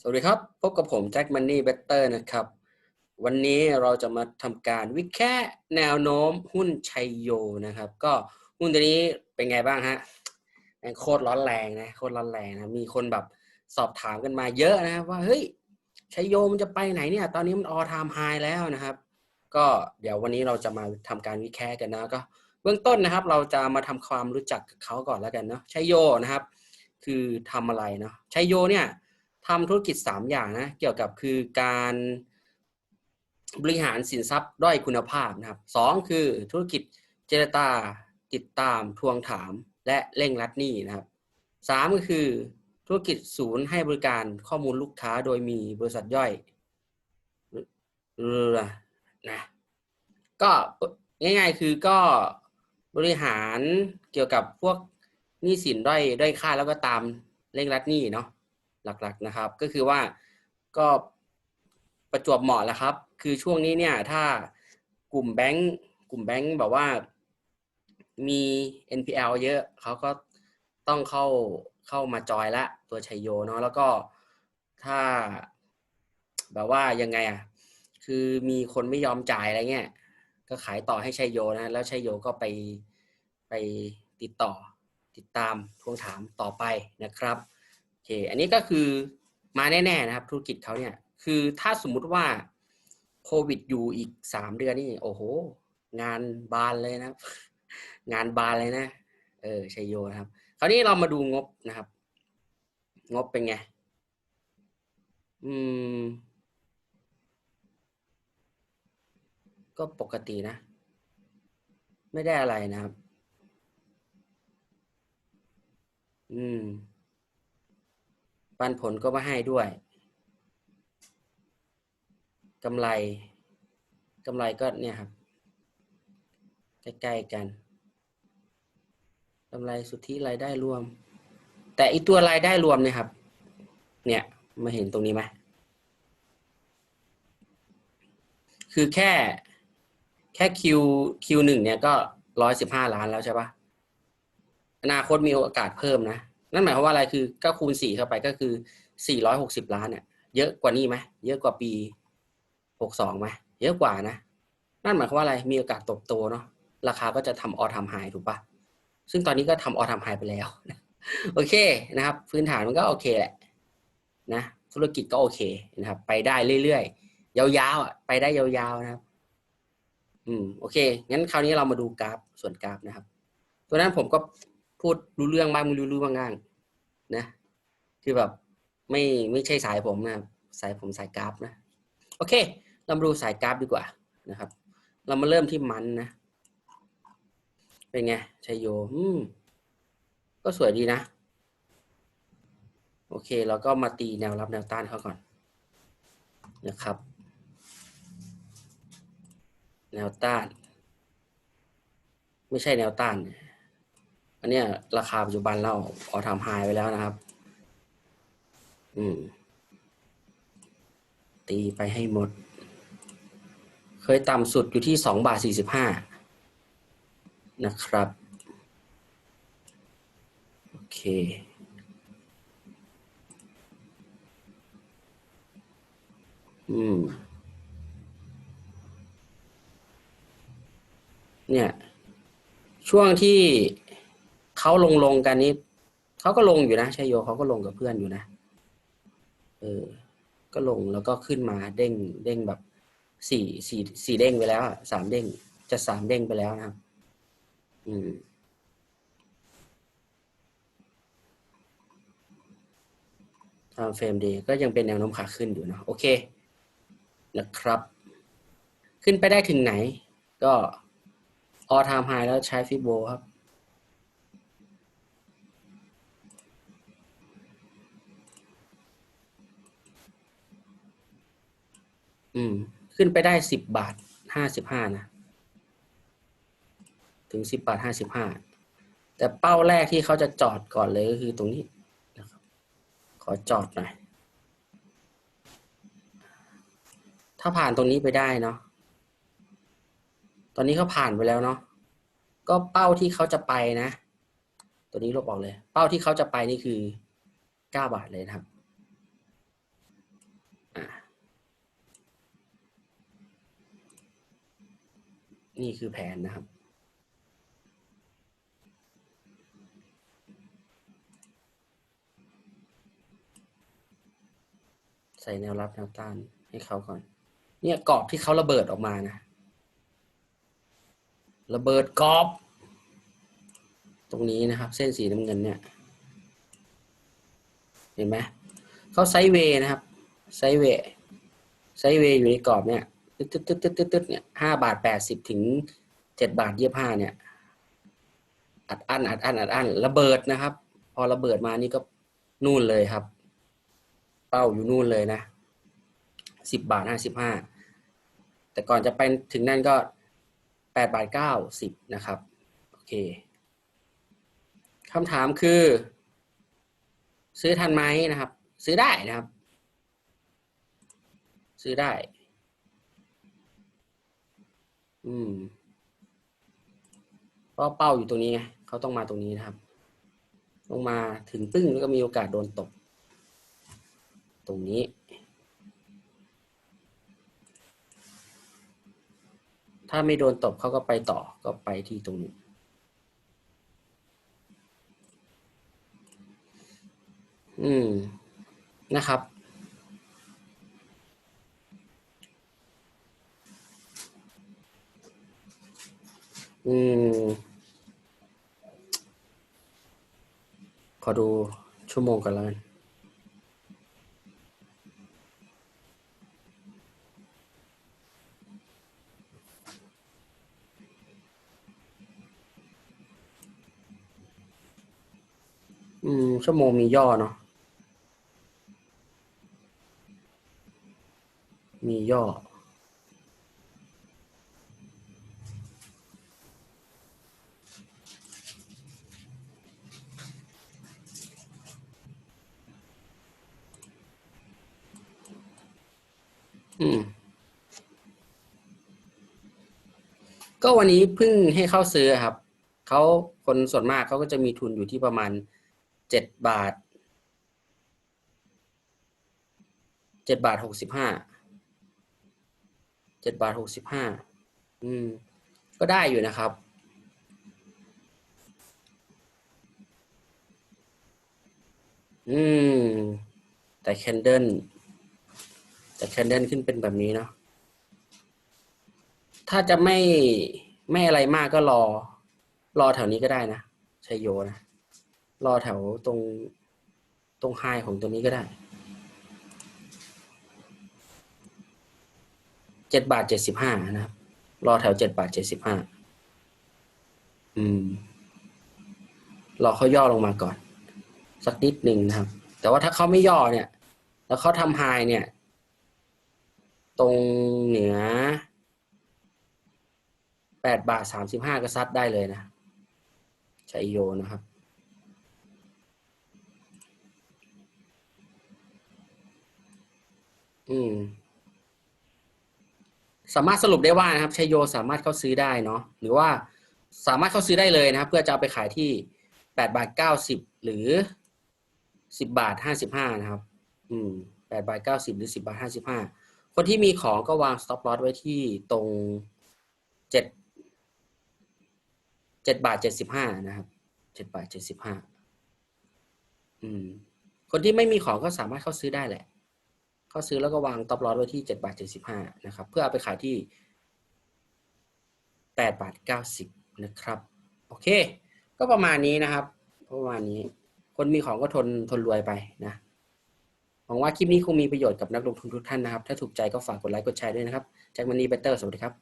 สวัสดีครับ พบกับผมแจ็คมันนี่เบตเตอร์นะครับ วันนี้เราจะมาทำการวิเคราะห์แนวโน้มหุ้นชัยโยนะครับ ก็หุ้นตัวนี้เป็นไงบ้างฮะโคตรร้อนแรงนะโคตรร้อนแรงนะมีคนแบบสอบถามกันมาเยอะนะครับว่าเฮ้ยชัยโยมันจะไปไหนเนี่ย ตอนนี้มันออทามไฮแล้วนะครับ ก็เดี๋ยววันนี้เราจะมาทำการวิเคราะห์กันนะก็เบื้องต้นนะครับ เราจะมาทำความรู้จักกับเขาก่อนแล้วกันเนาะชัยโยนะครับ คือทำอะไรเนาะชัยโยเนี่ย ทำธุรกิจ 3 อย่างนะเกี่ยวกับคือการบริหารสินทรัพย์ด้อยคุณภาพนะครับสองคือธุรกิจเจรตาติดตามทวงถามและเร่งรัดหนี้นะครับสามก็คือธุรกิจศูนย์ให้บริการข้อมูลลูกค้าโดยมีบริษัทย่อยนะก็ง่ายๆคือก็บริหารเกี่ยวกับพวกหนี้สินด้อยด้อยค่าแล้วก็ตามเร่งรัดหนี้เนาะ หลักๆนะครับ ก็คือว่าก็ประจวบเหมาะแล้วครับ คือช่วงนี้เนี่ยถ้ากลุ่มแบงก์กลุ่มแบงก์แบบว่ามี NPL เยอะเขาก็ต้องเข้าเข้ามาจอยละตัวชัยโยเนาะแล้วก็ถ้าแบบว่ายังไงอะคือมีคนไม่ยอมจ่ายอะไรเงี้ยก็ขายต่อให้ชัยโยนะ แล้วชัยโยก็ไปไปติดต่อติดตามทวงถามต่อไปนะครับ เค อันนี้ก็คือมาแน่ๆนะครับ ธุรกิจเขาเนี่ย คือถ้าสมมุติว่าโควิดอยู่อีกสามเดือนนี่ โอ้โห งานบานเลยนะงานบานเลยนะ เออชัยโยนะครับ คราวนี้เรามาดูงบนะครับ งบเป็นไง อืม ก็ปกตินะ ไม่ได้อะไรนะครับ อืม ปันผลก็มาให้ด้วยกำไรกำไรก็เนี่ยครับ ใกล้ๆกันกำไรสุทธิรายได้รวม แต่อีตัวรายได้รวมเนี่ยครับ เนี่ยมาเห็นตรงนี้ไหมคือแค่แค่ Q Q หนึ่งเนี่ยก็ร้อยสิบห้าล้านแล้วใช่ปะอนาคตมีโอกาสเพิ่มนะ นั่นหมายความว่าอะไรคือก็คูณสี่เข้าไปก็คือสี่ร้อยหกสิบล้านเนี่ยเยอะกว่านี้ไหมเยอะกว่าปีหกสองไหมเยอะกว่านะ นั่นหมายความว่าอะไรมีโอกาสตบโตเนาะราคาก็จะทำออทำไฮถูกปะซึ่งตอนนี้ก็ทำออทำไฮไปแล้วโอเคนะครับ พื้นฐานมันก็โอเคแหละนะธุรกิจก็โอเคนะครับ ไปได้เรื่อยๆ ยาวๆอะไปได้ยาวๆนะครับ อืมโอเค งั้นคราวนี้เรามาดูกราฟส่วนกราฟนะครับ ตัวนั้นผมก็ พูดรู้เรื่องบ้างไม่รู้เรื่องบ้างนะ คือแบบไม่ไม่ใช่สายผมนะสายผมสายกราฟนะ โอเค เรามาดูสายกราฟดีกว่านะครับ เรามาเริ่มที่มันนะ เป็นไงชัยโยอืมก็สวยดีนะ โอเค เราก็มาตีแนวรับแนวต้านเขาก่อนนะครับ แนวต้าน ไม่ใช่แนวต้าน อันเนี้ยราคาปัจจุบันเราออทำไฮไปแล้วนะครับ อืม ตีไปให้หมด เคยต่ำสุดอยู่ที่สองบาทสี่สิบห้านะครับ โอเคอืม เนี่ย ช่วงที่ เขาลงลงกันนี้เขาก็ลงอยู่นะชัยโยเขาก็ลงกับเพื่อนอยู่นะ เออ ก็ลงแล้วก็ขึ้นมาเด้งเด้งแบบสี่สี่สี่เด้งไปแล้วสามเด้งจะสามเด้งไปแล้วนะครับ อืมทำเฟรมดีก็ยังเป็นแนวโน้มขาขึ้นอยู่เนาะโอเคนะครับ ขึ้นไปได้ถึงไหน ก็ออทามไฮแล้วใช้ฟิโบครับ อืม ขึ้นไปได้สิบบาทห้าสิบห้านะ ถึงสิบบาทห้าสิบห้า แต่เป้าแรกที่เขาจะจอดก่อนเลยก็คือตรงนี้นะครับ ขอจอดหน่อย ถ้าผ่านตรงนี้ไปได้เนาะ ตอนนี้เขาผ่านไปแล้วเนาะ ก็เป้าที่เขาจะไปนะ ตัวนี้ลบออกเลย เป้าที่เขาจะไปนี่คือเก้าบาทเลยนะครับ นี่คือแผนนะครับ ใส่แนวรับแนวต้านให้เขาก่อน เนี่ยกรอบที่เขาระเบิดออกมานะ ระเบิดกรอบ ตรงนี้นะครับ เส้นสีน้ำเงินเนี่ย เห็นไหมเขาไซเวย์นะครับ ไซเวย์ไซเวย์อยู่ในกรอบเนี่ย ตึ๊ดตึ๊ดตึ๊ดตึ๊ดตึ๊ดตึ๊ดเนี่ยห้าบาทแปดสิบถึงเจ็ดบาทยี่ห้าเนี่ย อัดอั้นอัดอั้นอัดอั้นระเบิดนะครับ พอระเบิดมานี่ก็นู่นเลยครับ เป้าอยู่นู่นเลยนะสิบบาทห้าสิบห้าแต่ก่อนจะไปถึงนั่นก็แปดบาทเก้าสิบนะครับโอเคคำถามคือ ซื้อทันไหมนะครับ ซื้อได้นะครับ ซื้อได้ อืมเพราะเป้าอยู่ตรงนี้ไงเขาต้องมาตรงนี้นะครับ ลงมาถึงปึ้งแล้วก็มีโอกาสโดนตก ตรงนี้ ถ้าไม่โดนตบเขาก็ไปต่อก็ไปที่ตรงนี้อืมนะครับ อืม ขอดูชั่วโมงกันแล้วกันอืม ชั่วโมงมีย่อเนาะ มีย่อม ก็วันนี้เพิ่งให้เข้าซื้อครับเขาคนส่วนมากเขาก็จะมีทุนอยู่ที่ประมาณเจ็ดบาทเจ็ดบาทหกสิบห้าเจ็ดบาทหกสิบห้าอืม ก็ได้อยู่นะครับ อืม แต่แคนเดิลแต่แคนเดิลขึ้นเป็นแบบนี้เนาะ ถ้าจะไม่ไม่อะไรมากก็รอ รอแถวนี้ก็ได้นะชัยโยนะ รอแถวตรงตรงไฮของตัวนี้ก็ได้เจ็ดบาทเจ็ดสิบห้านะครับ รอแถวเจ็ดบาทเจ็ดสิบห้าอืม รอเขาย่อลงมาก่อน สักนิดหนึ่งนะครับ แต่ว่าถ้าเขาไม่ย่อเนี่ย แล้วเขาทำไฮเนี่ย ตรงเหนือ แปดบาทสามสิบห้าก็ซัดได้เลยนะชัยโยนะครับ อืม สามารถสรุปได้ว่านะครับชัยโยสามารถเข้าซื้อได้เนาะหรือว่าสามารถเข้าซื้อได้เลยนะครับ เพื่อจะเอาไปขายที่แปดบาทเก้าสิบหรือสิบบาทห้าสิบห้านะครับ อืมแปดบาทเก้าสิบหรือสิบาทห้าสิบห้าคนที่มีของก็วาง stop loss ไว้ที่ตรงเจ็ด เจ็ดบาทเจ็ดสิบห้านะครับเจ็ดบาทเจ็ดสิบห้าอืม คนที่ไม่มีของก็สามารถเข้าซื้อได้แหละ เข้าซื้อแล้วก็วาง stop loss ไว้ที่เจ็ดบาทเจ็ดสิบห้านะครับ เพื่อเอาไปขายที่แปดบาทเก้าสิบนะครับ โอเค ก็ประมาณนี้นะครับ ประมาณนี้ คนมีของก็ทนทนรวยไปนะหวังว่าคลิปนี้คงมีประโยชน์กับนักลงทุนทุกท่านนะครับ ถ้าถูกใจก็ฝากกดไลค์กดแชร์ด้วยนะครับ แจ็คมันนี่เบเตอร์ สวัสดีครับ